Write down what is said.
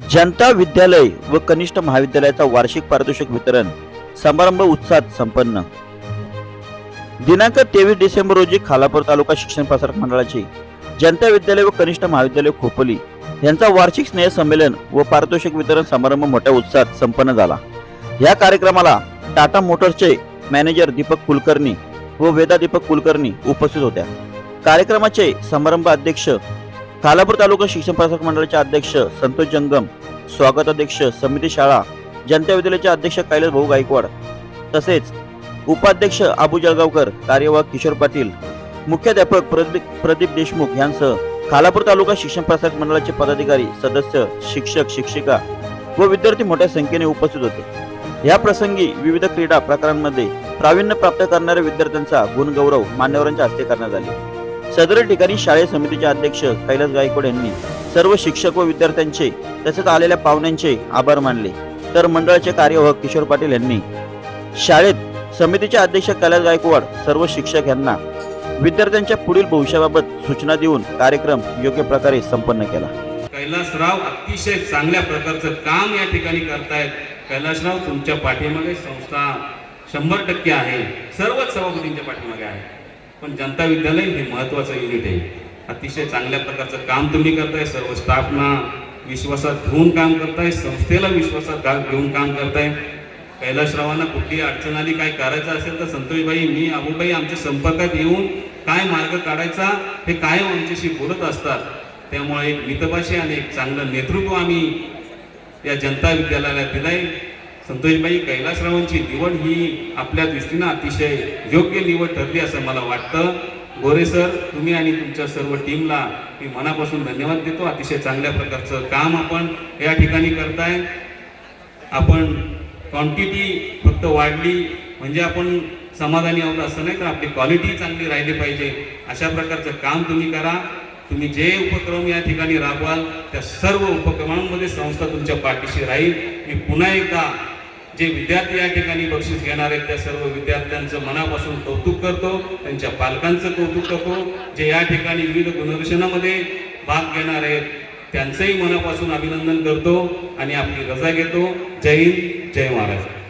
जनता विद्यालय व कनिष्ठ महाविद्यालयाचा वार्षिक पारितोषिक वितरण समारंभ उत्साहात संपन्न. दिनांक तेवीस डिसेंबर रोजी खालापूर तालुका शिक्षण प्रसारक मंडळाचे जनता विद्यालय व कनिष्ठ महाविद्यालय खोपोली यांचा वार्षिक स्नेह संमेलन व पारितोषिक वितरण समारंभ मोठ्या उत्साहात संपन्न झाला. या कार्यक्रमाला टाटा मोटर्सचे मॅनेजर दीपक कुलकर्णी व वेदा दीपक कुलकर्णी उपस्थित होत्या. कार्यक्रमाचे समारंभ अध्यक्ष खालापूर तालुका शिक्षण प्रशासक मंडळाचे अध्यक्ष संतोष जंगम स्वागत अध्यक्ष समिती शाळा जनता विद्यालयाचे अध्यक्ष कैलास भाऊ गायकवाड तसेच उपाध्यक्ष आबू जळगावकर कार्यवाह किशोर पाटील मुख्याध्यापक प्रदीप प्रदीप देशमुख यांसह खालापूर तालुका शिक्षण प्रशासक मंडळाचे पदाधिकारी सदस्य शिक्षक शिक्षिका व विद्यार्थी मोठ्या संख्येने उपस्थित होते. या प्रसंगी विविध क्रीडा प्रकारांमध्ये प्रावीण्य प्राप्त करणाऱ्या विद्यार्थ्यांचा गुणगौरव मान्यवरांच्या हस्ते करण्यात आले. सदर ठिकाणी शाळेय समितीचे अध्यक्ष कैलास गायकवाड यांनी सर्व शिक्षक व विद्यार्थ्यांचे तसेच आलेल्या पाहुण्यांचे आभार मानले. तर मंडळाचे कार्यवाह किशोर पाटील यांनी शाळेत समितीचे अध्यक्ष कैलास गायकवाड सर्व शिक्षक यांना विद्यार्थ्यांच्या पुढील भविष्याबाबत सूचना देऊन कार्यक्रम योग्य प्रकारे संपन्न केला. कैलासराव अतिशय चांगल्या प्रकारचं काम या ठिकाणी करतायत. कैलासराव तुमच्या पाठीमागे संस्था शंभर टक्के आहे. सर्वच सभापतींच्या पाठीमागे आहे. पण जनता विद्यालय हे महत्वाचं युनिट आहे. अतिशय चांगल्या प्रकारचं काम तुम्ही करताय सर्व स्टाफना विश्वासात घेऊन काम करताय संस्थेला विश्वासात घेऊन काम करताय. कैलाशरावांना कुठली अडचण आली काय करायचं असेल तर संतोषबाई मी अबुबाई आमच्या संपर्कात येऊन काय मार्ग काढायचा हे कायम आमच्याशी बोलत असतात. त्यामुळे एक मितभाषी आणि एक चांगलं नेतृत्व आम्ही या जनता विद्यालयाला दिलंय. संतोषबाई कैलासरावांची निवड ही आपल्या दृष्टीनं अतिशय योग्य निवड ठरली असं मला वाटतं. गोरे सर तुम्ही आणि तुमच्या सर्व टीमला मी मनापासून धन्यवाद देतो. अतिशय चांगल्या प्रकारचं काम आपण या ठिकाणी करताय. आपण क्वांटिटी फक्त वाढली म्हणजे आपण समाधानी आहोत असं नाही तर आपली क्वालिटी चांगली राहिली पाहिजे. अशा प्रकारचं काम तुम्ही करा. तुम्ही जे उपक्रम या ठिकाणी राबवाल त्या सर्व उपक्रमांमध्ये संस्था तुमच्या पाठीशी राहील. मी पुन्हा एकदा जे विद्यार्थी या ठिकाणी बक्षीस घेणार आहेत त्या सर्व विद्यार्थ्यांचं मनापासून कौतुक करतो त्यांच्या पालकांचं कौतुक करतो जे या ठिकाणी विविध गुणदर्शनामध्ये भाग घेणार आहेत त्यांचंही मनापासून अभिनंदन करतो आणि आपली रजा घेतो. जय हिंद जय महाराष्ट्र.